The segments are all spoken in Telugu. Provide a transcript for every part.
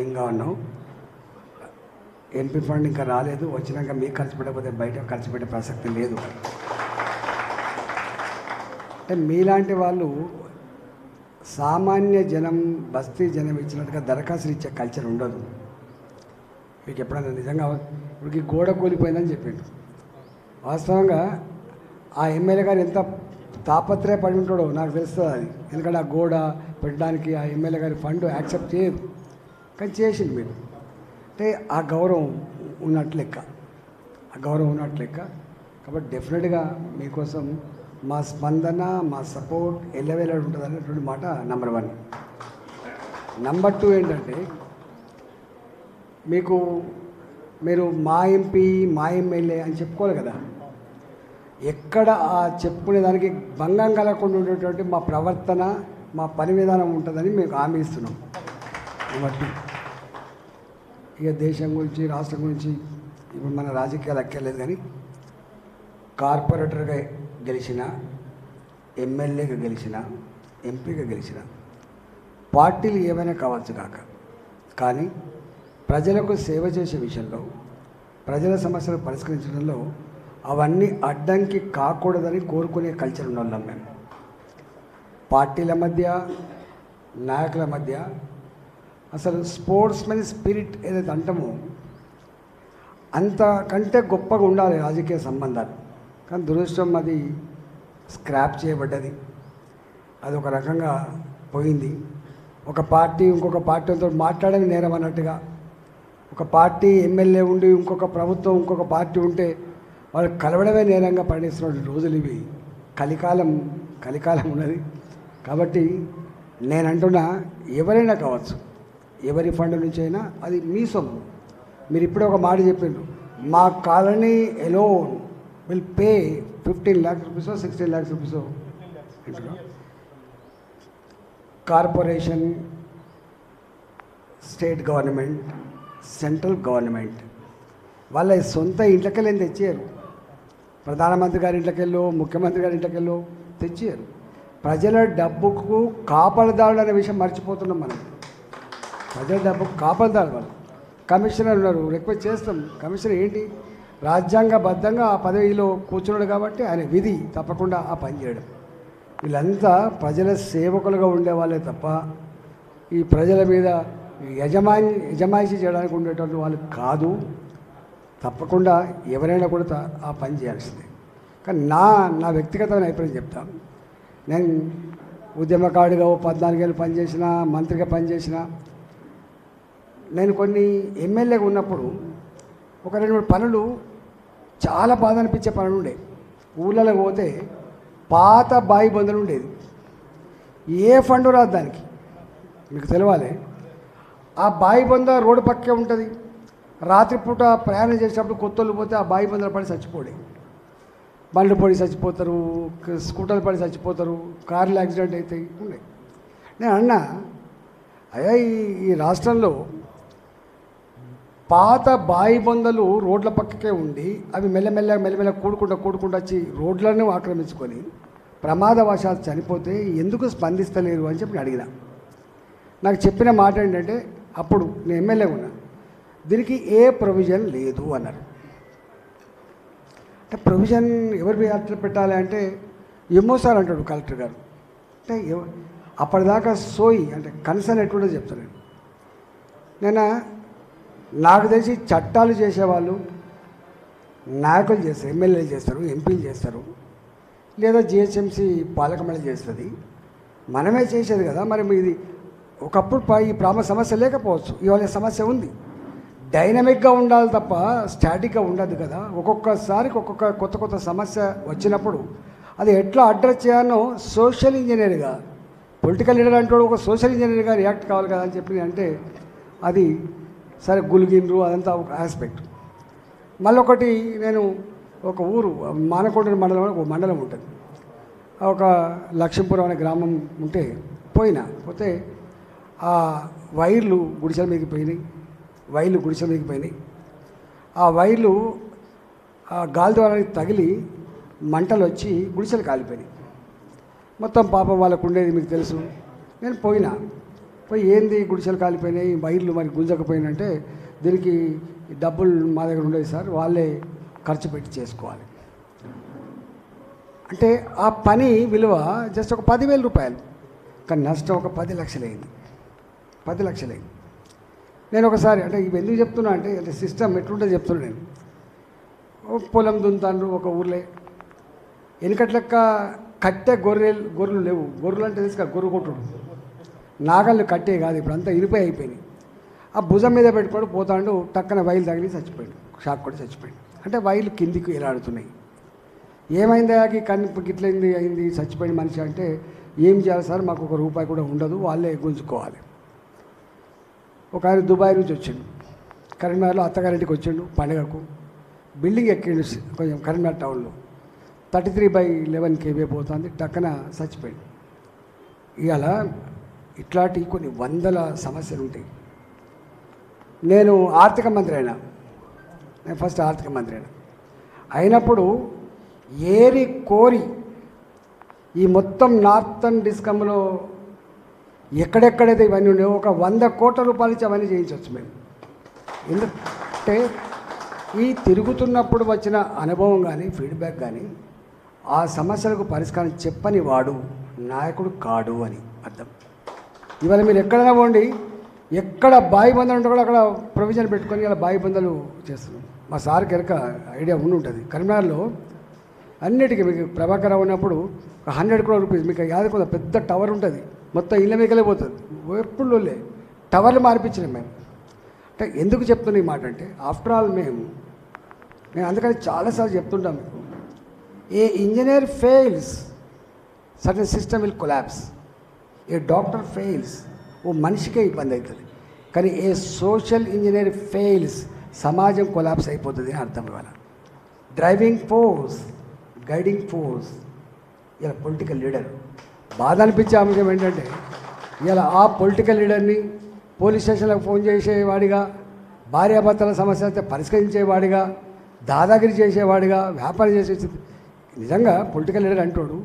ఏం కావన్నావు ఎంపీ ఫండ్ ఇంకా రాలేదు. వచ్చినాక మీకు ఖర్చు పెట్టకపోతే బయట ఖర్చు పెట్టే ప్రసక్తి లేదు. అంటే మీలాంటి వాళ్ళు సామాన్య జనం బస్తీ జనం ఇచ్చినట్టుగా దరఖాస్తులు ఇచ్చే కల్చర్ ఉండదు. మీకు ఎప్పుడైనా నిజంగా ఇప్పుడు ఈ గోడ కూలిపోయిందని చెప్పిండు వాస్తవంగా ఆ ఎమ్మెల్యే గారు ఎంత తాపత్రయపడి ఉంటాడో నాకు తెలుస్తుంది అది. ఎందుకంటే ఆ గోడ పెట్టడానికి ఆ ఎమ్మెల్యే గారి ఫండ్ యాక్సెప్ట్ చేయదు కానీ చేసింది మీరు. అంటే ఆ గౌరవం ఉన్నట్లు లెక్క. ఆ గౌరవం ఉన్నట్లు లెక్క. కాబట్టి డెఫినెట్గా మీకోసం మా స్పందన మా సపోర్ట్ ఎల్లవేళ ఉంటుంది అనేటువంటి మాట నెంబర్ వన్. నెంబర్ టూ ఏంటంటే మీకు మీరు మా ఎంపీ మా ఎమ్మెల్యే అని చెప్పుకోవాలి కదా. ఎక్కడ ఆ చెప్పుకునే దానికి భంగం కలగకుండా ఉండేటువంటి మా ప్రవర్తన మా పని విధానం ఉంటుందని మేము హామీ ఇస్తున్నాం. కాబట్టి ఇక దేశం గురించి రాష్ట్రం గురించి ఇప్పుడు మన రాజకీయాలు అక్కర్లేదు కానీ కార్పొరేటర్గా గెలిచిన ఎమ్మెల్యేగా గెలిచిన ఎంపీగా గెలిచిన పార్టీలు ఏమైనా కావచ్చు కాక. కానీ ప్రజలకు సేవ చేసే విషయంలో ప్రజల సమస్యలు పరిష్కరించడంలో అవన్నీ అడ్డంకి కాకూడదని కోరుకునే కల్చర్ ఉన్న వాళ్ళం మేము. పార్టీల మధ్య నాయకుల మధ్య అసలు స్పోర్ట్స్ మెన్ స్పిరిట్ ఏదైతే అంటామో అంతకంటే గొప్పగా ఉండాలి రాజకీయ సంబంధాలు. కానీ దురదృష్టం అది స్క్రాప్ చేయబడ్డది. అది ఒక రకంగా పోయింది. ఒక పార్టీ ఇంకొక పార్టీతో మాట్లాడని నేరం అన్నట్టుగా ఒక పార్టీ ఎమ్మెల్యే ఉండి ఇంకొక ప్రభుత్వం ఇంకొక పార్టీ ఉంటే వాళ్ళు కలవడమే నేరంగా పరిణిస్తున్న రోజులు ఇవి. కలికాలం కలికాలం ఉన్నది. కాబట్టి నేను అంటున్నా ఎవరైనా కావచ్చు ఎవరి ఫండ్ నుంచి అయినా అది మీ సొమ్ము. మీరు ఇప్పుడే ఒక మాట చెప్పిండ్రు. మా colony alone will pay fifteen lakhs rupees sixteen lakhs rupees corporation state government central government వాళ్ళ సొంత ఇంట్లోకెళ్ళి తెచ్చారు ప్రధానమంత్రి గారి ఇంట్లోకెళ్ళు ముఖ్యమంత్రి గారి ఇంట్లోకెళ్ళు తెచ్చారు ప్రజల డబ్బుకు కాపలదారుడు అనే విషయం మర్చిపోతున్నాం మనం. ప్రజల డబ్బుకు కాపాడాలి వాళ్ళు. కమిషనర్ ఉన్నారు రిక్వెస్ట్ చేస్తాం. కమిషనర్ ఏంటి? రాజ్యాంగబద్ధంగా ఆ పదవిలో కూర్చున్నాడు కాబట్టి ఆయన విధి తప్పకుండా ఆ పని చేయడం. వీళ్ళంతా ప్రజల సేవకులుగా ఉండేవాళ్ళే తప్ప ఈ ప్రజల మీద యజమాని యజమాయిషి చేయడానికి ఉండేటువంటి వాళ్ళు కాదు. తప్పకుండా ఎవరైనా కూడా ఆ పని చేయాల్సిందే. కానీ నా నా వ్యక్తిగతమైన అభిప్రాయం చెప్తాను నేను ఉద్యమకారుడిగా ఓ పద్నాలుగేళ్ళు పనిచేసిన మంత్రిగా పనిచేసిన నేను కొన్ని ఎమ్మెల్యేగా ఉన్నప్పుడు ఒక రెండు మూడు పనులు చాలా బాధ అనిపించే పనులు ఉండే. ఊళ్ళలో పోతే పాత బాయి బందులు ఉండేది. ఏ ఫండ్ రాదు దానికి. మీకు తెలవాలి. ఆ బాయి బంద రోడ్డు పక్కే ఉంటుంది. రాత్రిపూట ప్రయాణం చేసేటప్పుడు కొత్తలు పోతే ఆ బాయి బొందలు పడి చచ్చిపోయి బండ్లు పడి చచ్చిపోతారు స్కూటర్లు పడి చచ్చిపోతారు కార్లు యాక్సిడెంట్ అవుతాయి ఉన్నాయి నేను అన్నా అయ్యా ఈ ఈ రాష్ట్రంలో పాత బాయి బొందలు రోడ్ల పక్కకే ఉండి అవి మెల్లమెల్ల మెల్లమెల్ల కూడుకుంటా కూడుకుంటూ వచ్చి రోడ్లను ఆక్రమించుకొని ప్రమాదవశాత్ చనిపోతే ఎందుకు స్పందిస్తలేరు అని చెప్పి నేను అడిగిన. నాకు చెప్పిన మాట ఏంటంటే అప్పుడు నేను ఎమ్మెల్యే ఉన్నా. దీనికి ఏ ప్రొవిజన్ లేదు అన్నారు. అంటే ప్రొవిజన్ ఎవరి మీద అట్లా పెట్టాలి అంటే ఏమో సార్ అంటాడు కలెక్టర్ గారు. అంటే ఎవ- అప్పటిదాకా సోయి అంటే కన్సర్న్ ఎట్లుండో చెప్తాను నేను. నేను నాకు తెలిసి చట్టాలు చేసేవాళ్ళు నాయకులు చేస్తారు ఎమ్మెల్యేలు చేస్తారు ఎంపీలు చేస్తారు లేదా జిహెచ్ఎంసీ పాలక చేస్తుంది. మనమే చేసేది కదా మరి ఇది ఒకప్పుడు ఈ ప్రామ సమస్య లేకపోవచ్చు. ఇవాళ సమస్య ఉంది. డైనమిక్గా ఉండాలి తప్ప స్టాటిక్గా ఉండదు కదా. ఒక్కొక్కసారికి ఒక్కొక్క కొత్త కొత్త సమస్య వచ్చినప్పుడు అది ఎట్లా అడ్రస్ చేయాలో సోషల్ ఇంజనీర్గా పొలిటికల్ లీడర్ అంటాడు ఒక సోషల్ ఇంజనీర్గా రియాక్ట్ కావాలి కదా అని చెప్పి అంటే అది సరే గులిగిన్రు అదంతా ఒక ఆస్పెక్ట్ మళ్ళీ ఒకటి నేను ఒక ఊరు మానకొండ మండలం ఒక మండలం ఉంటుంది. ఒక లక్ష్మీపురం అనే గ్రామం ఉంటే పోయినా పోతే ఆ వైర్లు గుడిసెల మీదకి పోయినాయి వైర్లు గుడిసెల మీదకి పోయినాయి. ఆ వైర్లు ఆ గాలి ద్వారానికి తగిలి మంటలు వచ్చి గుడిసెలు కాలిపోయినాయి. మొత్తం పాపం వాళ్ళకు ఉండేది మీకు తెలుసు. నేను పోయినా. పోయి ఏంది గుడిసెలు కాలిపోయినాయి వైర్లు మరి గుంజకపోయినంటే దీనికి డబ్బులు మా దగ్గర ఉండేవి సార్ వాళ్ళే ఖర్చు పెట్టి చేసుకోవాలి. అంటే ఆ పని విలువ జస్ట్ ఒక పదివేల రూపాయలు కానీ నష్టం ఒక పది లక్షలైంది. పది లక్షలైంది. నేను ఒకసారి అంటే ఇవి ఎందుకు చెప్తున్నా అంటే అంటే సిస్టమ్ ఎట్లుంటే చెప్తున్నా నేను. పొలం దున్నుతాండ్రు ఒక ఊర్లే. వెనుకట్లెక్క కట్టె గొర్రెలు గొర్రెలు లేవు. గొర్రెలు అంటే తెలుసు కదా గొర్రె కొట్టుడు. నాగళ్ళు కట్టే కాదు ఇప్పుడు అంతా ఇరిపై అయిపోయినాయి. ఆ భుజం మీద పెట్టుకొని పోతాండు టక్కన వైలు తగిలి చచ్చిపోయాడు షాక్ కూడా చచ్చిపోయాడు. అంటే వైలు కిందికి ఎలాడుతున్నాయి. ఏమైంది ఆకి కన్ను గిట్లైంది అయింది చచ్చిపోయిన మనిషి అంటే ఏం చేయాలి సార్? మాకు ఒక రూపాయి కూడా ఉండదు వాళ్ళే గుంజుకోవాలి. ఒక ఆయన దుబాయ్ నుంచి వచ్చిండు. కరీంనగర్లో అత్తగారింటికి వచ్చిండు పండగకు. బిల్డింగ్ ఎక్కిండు కొంచెం కరీంనగర్ టౌన్లో. Thirty three by eleven KV పోతుంది టక్కన చచ్చిపోయింది ఇవాళ ఇట్లాంటి కొన్ని వందల సమస్యలు ఉంటాయి. నేను ఆర్థిక మంత్రి అయినా నేను ఫస్ట్ ఆర్థిక మంత్రి అయినా. అయినప్పుడు ఏరి కోరి ఈ మొత్తం నార్థన్ డిస్కంలో ఎక్కడెక్కడైతే ఇవన్నీ ఉన్నాయో ఒక వంద కోట్ల రూపాయలు ఇచ్చి అవన్నీ చేయించవచ్చు మేము. ఎందుకంటే ఈ తిరుగుతున్నప్పుడు వచ్చిన అనుభవం కానీ ఫీడ్బ్యాక్ కానీ ఆ సమస్యలకు పరిష్కారం చెప్పని వాడు నాయకుడు కాడు అని అర్థం. ఇవాళ మీరు ఎక్కడైనా పోండి ఎక్కడ బాయి బందలు ఉంటే కూడా అక్కడ ప్రొవిజన్ పెట్టుకొని ఇలా బాయి బందలు చేస్తున్నాం మా సార్కి ఎరక ఐడియా ఉండి ఉంటుంది. కరీంనగర్లో అన్నిటికీ మీకు ప్రభాకర్ ఉన్నప్పుడు ఒక హండ్రెడ్ క్రోడ్ రూపీస్ మీకు యాద పెద్ద టవర్ ఉంటుంది. మొత్తం ఇళ్ళ మీకలే పోతుంది. ఎప్పుడు లొల్లే. టవర్లు మార్పించినాం మేము. అంటే ఎందుకు చెప్తున్నా ఈ మాట అంటే ఆఫ్టర్ ఆల్ మేము నేను అందుకని చాలాసార్లు చెప్తుంటాం మీకు. A engineer fails certain system will collapse a doctor fails ఓ మనిషికే ఇబ్బంది అవుతుంది. కానీ ఏ సోషల్ ఇంజనీర్ ఫెయిల్స్ సమాజం కొలాప్స్ అయిపోతుంది అని అర్థం ఇవాళ డ్రైవింగ్ ఫోర్స్ గైడింగ్ ఫోర్స్ ఇలా పొలిటికల్ లీడర్. బాధ అనిపించే అంశం ఏంటంటే ఇలా ఆ పొలిటికల్ లీడర్ని పోలీస్ స్టేషన్లకు ఫోన్ చేసేవాడిగా భార్యాభర్తల సమస్య అయితే పరిష్కరించేవాడిగా దాదాగిరి చేసేవాడిగా వ్యాపారం చేసే నిజంగా పొలిటికల్ లీడర్ అంటాడు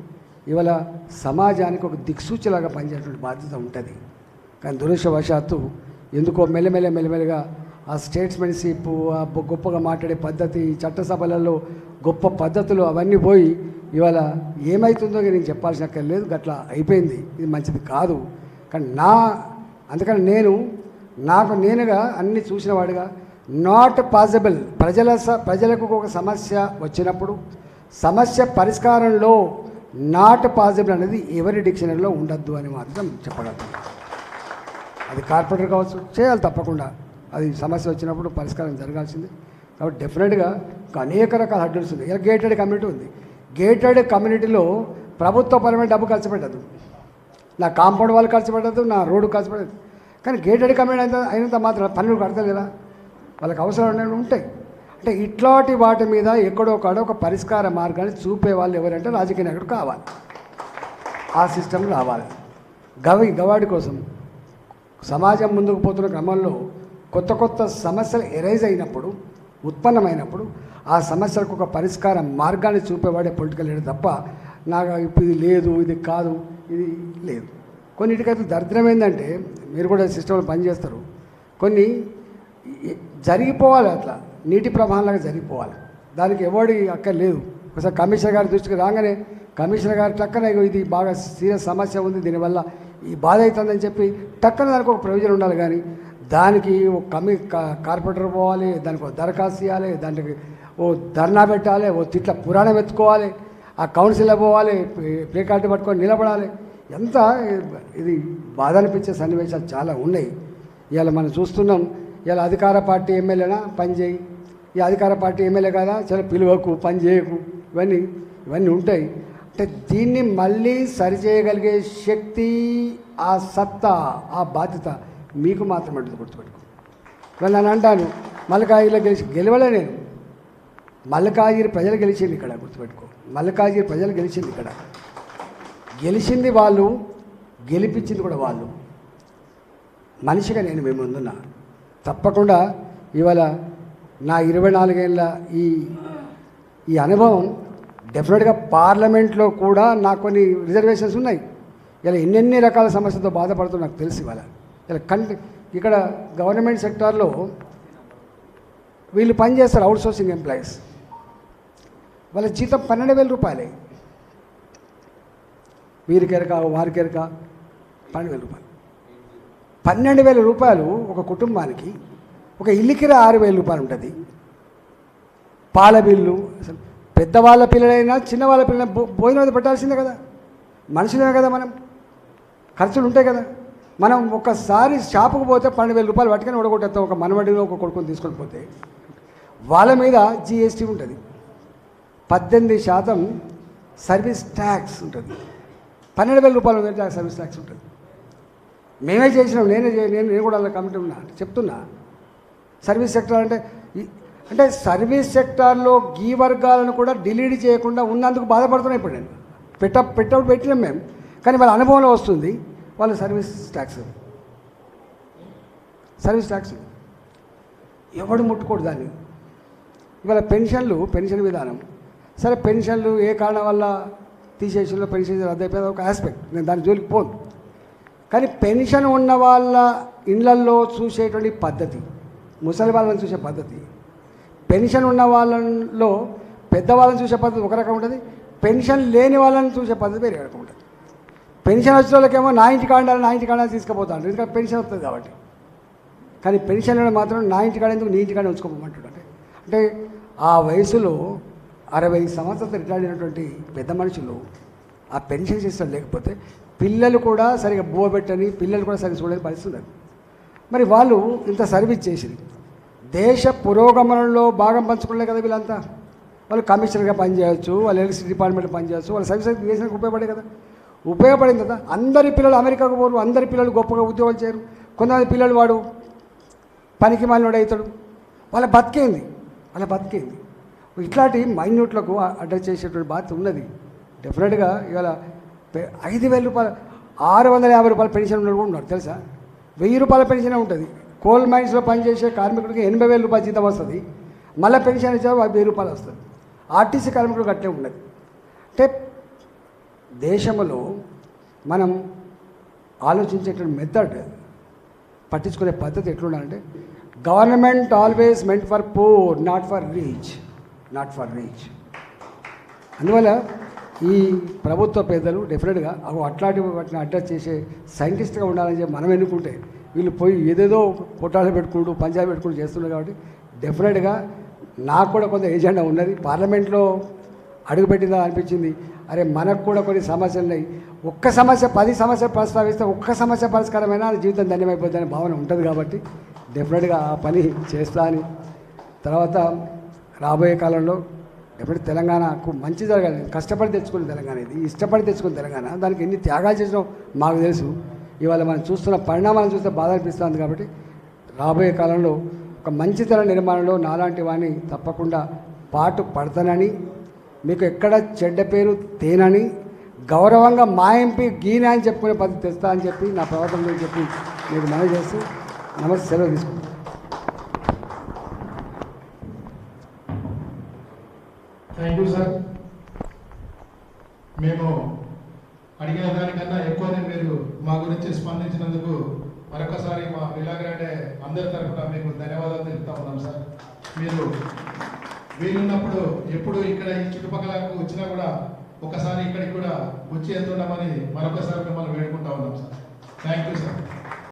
ఇవాళ సమాజానికి ఒక దిక్సూచిలాగా పనిచేసేటువంటి బాధ్యత ఉంటుంది. కానీ దురదృష్టవశాత్తు ఎందుకో మెల్లమెల్ల మెల్లమెల్లగా ఆ స్టేట్స్మెన్షిప్ ఆ గొప్పగా మాట్లాడే పద్ధతి చట్టసభలలో గొప్ప పద్ధతులు అవన్నీ పోయి ఇవాళ ఏమవుతుందో నేను చెప్పాల్సిన లేదు గట్లా అయిపోయింది. ఇది మంచిది కాదు. కానీ నా అందుకని నేను నాకు నేనుగా అన్ని చూసినవాడిగా నాట్ పాసిబుల్ ప్రజల స- ప్రజలకు ఒక సమస్య వచ్చినప్పుడు సమస్య పరిష్కారంలో నాట్ పాసిబుల్ అనేది ఎవరి డిక్షనరీలో ఉండద్దు అని మాత్రం చెప్పగలుగుతాం అది కార్పొరేటర్ కావచ్చు చేయాలి తప్పకుండా. అది సమస్య వచ్చినప్పుడు పరిష్కారం జరగాల్సింది. కాబట్టి డెఫినెట్గా అనేక రకాల హడ్డల్స్ ఉన్నాయి. ఇలా గేటెడ్ కమ్యూనిటీ ఉంది. గేటెడ్ కమ్యూనిటీలో ప్రభుత్వపరమైన డబ్బు ఖర్చు పెట్టదు. నా కాంపౌండ్ వాళ్ళు ఖర్చు పెట్టదు నా రోడ్డు ఖర్చు పెట్టదు. కానీ గేటెడ్ కమ్యూనిటీ అయినంత అయినంత మాత్రం పనులు కడతారు కదా. వాళ్ళకి అవసరం అనేవి ఉంటాయి. అంటే ఇట్లాంటి వాటి మీద ఎక్కడో కాడ ఒక పరిష్కార మార్గాన్ని చూపే వాళ్ళు ఎవరంటే రాజకీయ నాయకుడు కావాలి. ఆ సిస్టమ్ రావాలి. గవి గవాడి కోసం సమాజం ముందుకు పోతున్న క్రమంలో కొత్త కొత్త సమస్యలు ఎరైజ్ అయినప్పుడు ఉత్పన్నమైనప్పుడు ఆ సమస్యలకు ఒక పరిష్కార మార్గాన్ని చూపేవాడే పొలిటికల్ లీడర్ తప్ప నాకు ఇప్పుడు ఇది లేదు ఇది కాదు ఇది లేదు. కొన్నిటికైతే దరిద్రం ఏంటంటే మీరు కూడా సిస్టంలో పనిచేస్తారు. కొన్ని జరిగిపోవాలి అట్లా. నీటి ప్రవాహంలాగా జరిగిపోవాలి. దానికి ఎవడి అక్కర్లేదు ఒకసారి కమిషనర్ గారి దృష్టికి రాగానే కమిషనర్ గారు టక్కన ఇది బాగా సీరియస్ సమస్య ఉంది దీనివల్ల ఈ బాధ అవుతుందని చెప్పి టక్కన దానికి ఒక ప్రయోజనం ఉండాలి కానీ దానికి ఒక కమి కార్పొరేటర్ పోవాలి దానికి ఒక దరఖాస్తు ఇవ్వాలి దానికి ఓ ధర్నా పెట్టాలి ఓ తిట్ల పురాణం ఎత్తుకోవాలి ఆ కౌన్సిల్లో పోవాలి ప్లే- కార్డు పట్టుకొని నిలబడాలి. ఎంత ఇది బాధ అనిపించే సన్నివేశాలు చాలా ఉన్నాయి. ఇవాళ మనం చూస్తున్నాం ఇవాళ అధికార పార్టీ ఎమ్మెల్యేనా? పనిచేయి ఈ అధికార పార్టీ ఎమ్మెల్యే కదా చాలా పిలువకు పని చేయకు ఇవన్నీ ఇవన్నీ ఉంటాయి. అంటే దీన్ని మళ్ళీ సరిచేయగలిగే శక్తి ఆ సత్తా ఆ బాధ్యత మీకు మాత్రమే ఉంటుంది గుర్తుపెట్టుకో. ఇవాళ నేను అంటాను మల్లికాగిరిలో గెలిచి గెలవలే నేను. మల్లికాగిరి ప్రజలు గెలిచింది ఇక్కడ గుర్తుపెట్టుకో. మల్లికాగిరి ప్రజలు గెలిచింది ఇక్కడ. గెలిచింది వాళ్ళు గెలిపించింది కూడా వాళ్ళు. మనిషిగా నేను మేము ముందున్నా. తప్పకుండా ఇవాళ నా ఇరవై నాలుగేళ్ళ ఈ ఈ అనుభవం డెఫినెట్గా పార్లమెంట్లో కూడా నాకు కొన్ని రిజర్వేషన్స్ ఉన్నాయి. ఇలా ఎన్నెన్ని రకాల సమస్యలతో బాధపడుతూ నాకు తెలుసు ఇవాళ. ఇలా కంటి ఇక్కడ గవర్నమెంట్ సెక్టార్లో వీళ్ళు పనిచేస్తారు అవుట్ సోర్సింగ్ ఎంప్లాయీస్ వాళ్ళ జీతం పన్నెండు వేల రూపాయలే. వీరికెరక వారికెరక పన్నెండు వేల రూపాయలు. పన్నెండు వేల రూపాయలు ఒక కుటుంబానికి ఒక ఇల్లుకిర ఆరు వేల రూపాయలు ఉంటుంది. పాల బిల్లు అసలు పెద్దవాళ్ళ పిల్లలైనా చిన్నవాళ్ళ పిల్లలైనా భోజనం అది పెట్టాల్సిందే కదా. మనుషులే కదా మనం. ఖర్చులు ఉంటాయి కదా. మనం ఒక్కసారి షాపుకు పోతే పన్నెండు వేల రూపాయలు పట్టుకొని ఉడగొట్టేస్తాం ఒక మనవడిని ఒక కొడుకుని తీసుకొని పోతే వాళ్ళ మీద జిఎస్టీ ఉంటుంది. పద్దెనిమిది శాతం సర్వీస్ ట్యాక్స్ ఉంటుంది. పన్నెండు వేల రూపాయలు ఉంది సర్వీస్ ట్యాక్స్ ఉంటుంది. మేమే చేసినాం నేనే నేను నేను కూడా అలా కమిటీ ఉన్నా. చెప్తున్నా. సర్వీస్ సెక్టార్ అంటే అంటే సర్వీస్ సెక్టార్లో గీ వర్గాలను కూడా డిలీట్ చేయకుండా ఉన్నందుకు బాధపడుతున్నాయి ఇప్పుడు నేను. పెట్ట పెట్టప్పుడు పెట్టినాం మేము. కానీ వాళ్ళ అనుభవంలో వస్తుంది. వాళ్ళు సర్వీస్ ట్యాక్స్. Service tax. ఎవడు ముట్టుకోడు దాన్ని. ఇవాళ పెన్షన్లు పెన్షన్ విధానం. సరే పెన్షన్లు ఏ కారణం వల్ల తీసేసిన పెన్షన్ రద్దు అయిపోయింది ఒక ఆస్పెక్ట్ నేను దాని జోలికి పోను. కానీ పెన్షన్ ఉన్న వాళ్ళ ఇళ్ళల్లో చూసేటువంటి పద్ధతి. ముసలి వాళ్ళని చూసే పద్ధతి. పెన్షన్ ఉన్న వాళ్ళలో పెద్దవాళ్ళని చూసే పద్ధతి ఒక రకం ఉంటుంది. పెన్షన్ లేని వాళ్ళని చూసే పద్ధతి వేరే రకం ఉంటుంది. పెన్షన్ వచ్చిన వాళ్ళకేమో నా ఇంటి కాండాలి నా ఇంటి కాండాలి తీసుకుపోతాను ఎందుకంటే పెన్షన్ వస్తుంది కాబట్టి. కానీ పెన్షన్ మాత్రం నా ఇంటి కాడ ఎందుకు నీ ఇంటి కాడ ఉంచుకోమంటాడు అంటే. అంటే ఆ వయసులో అరవై సంవత్సరాలు రిటైర్ అయినటువంటి పెద్ద మనుషులు ఆ పెన్షన్ సిస్టమ్ లేకపోతే పిల్లలు కూడా సరిగా బోబెట్టని పిల్లలు కూడా సరిగ్గా చూడలేని పరిస్థితి ఉన్నది. మరి వాళ్ళు ఇంత సర్వీస్ చేసింది. దేశ పురోగమనంలో భాగం పంచుకునే కదా వీళ్ళంతా. వాళ్ళు కమిషనర్గా పనిచేయవచ్చు వాళ్ళు ఎలక్ట్రిసిటీ డిపార్ట్మెంట్ పనిచేయవచ్చు వాళ్ళ సర్వీస్ దేశానికి ఉపయోగపడే కదా. ఉపయోగపడింది కదా. అందరి పిల్లలు అమెరికాకు పోరు అందరి పిల్లలు గొప్పగా ఉద్యోగాలు చేయరు. కొంతమంది పిల్లలు వాడు పనికి మాలినోడు అవుతాడు. వాళ్ళ బతికేంది వాళ్ళ బతికేంది ఇట్లాంటి మైన్యూట్లకు అడ్రస్ చేసేటువంటి బాధ్యత ఉన్నది. డెఫినెట్గా ఇవాళ ఐదు వేల రూపాయలు ఆరు వందల యాభై రూపాయల పెన్షన్ ఉన్నాడు కూడా ఉన్నారు. తెలుసా? వెయ్యి రూపాయల పెన్షన్ ఉంటుంది. కోల్ మైన్స్లో పనిచేసే కార్మికుడికి ఎనభై వేల రూపాయల జీతం వస్తుంది. మళ్ళీ పెన్షన్ ఇచ్చే వెయ్యి రూపాయలు వస్తుంది. ఆర్టీసీ కార్మికుడికి అట్లే ఉండదు అంటే దేశంలో మనం ఆలోచించేటువంటి మెథడ్ పట్టించుకునే పద్ధతి ఎట్లుండాలంటే government always meant for poor not for rich not for rich అందువల్ల ఈ ప్రభుత్వ పేదలు డెఫినెట్గా అవి అట్లాంటి వాటిని అడ్రస్ చేసే సైంటిస్ట్గా ఉండాలని చెప్పి మనం ఎన్నుకుంటే వీళ్ళు పోయి ఏదేదో పొట్టాలు పెట్టుకుంటూ పంజాబ్ పెట్టుకుంటూ చేస్తున్నారు కాబట్టి డెఫినెట్గా నాకు కూడా కొంత ఏజెండా ఉన్నది. పార్లమెంట్లో అడుగుపెట్టిందా అనిపించింది. అరే మనకు కూడా కొన్ని సమస్యలు ఉన్నాయి. ఒక్క సమస్య పది సమస్యలు ప్రస్తావిస్తే ఒక్క సమస్య పరిష్కారమైనా జీవితం ధన్యమైపోతుందనే భావన ఉంటుంది కాబట్టి డెఫినెట్గా ఆ పని చేస్తా అని. తర్వాత రాబోయే కాలంలో ఎప్పుడు తెలంగాణకు మంచి జరగాలి కష్టపడి తెచ్చుకున్న తెలంగాణ ఇది ఇష్టపడి తెచ్చుకున్న తెలంగాణ దానికి ఎన్ని త్యాగాలు చేసినాం మాకు తెలుసు. ఇవాళ మనం చూస్తున్న పరిణామాలను చూస్తే బాధ అనిపిస్తుంది కాబట్టి రాబోయే కాలంలో ఒక మంచి తర నిర్మాణంలో నాలాంటి వాడిని తప్పకుండా పాటు పడతానని మీకు ఎక్కడ చెడ్డ పేరు తేనని గౌరవంగా మా ఎంపీ గీనా అని చెప్పుకునే పద్ధతి తెస్తా అని చెప్పి నా ప్రవర్తన గురించి చెప్పి మీకు మనవి చేస్తూ నమస్తే సెలవు తీసుకుంటాను థ్యాంక్ యూ సార్. మేము అడిగిన దానికన్నా ఎక్కువనే మీరు మా గురించి స్పందించినందుకు మరొకసారి మా విలాగ్రాండే అందరి తరఫున మీకు ధన్యవాదాలు తెలుపుతా ఉన్నాం సార్. మీరు వీలున్నప్పుడు ఎప్పుడు ఇక్కడ ఈ చుట్టుపక్కలకు వచ్చినా కూడా ఒకసారి ఇక్కడికి కూడా వచ్చి వెళ్తుండమని మరొకసారి మిమ్మల్ని వేడుకుంటా ఉన్నాం సార్. Thank you sir.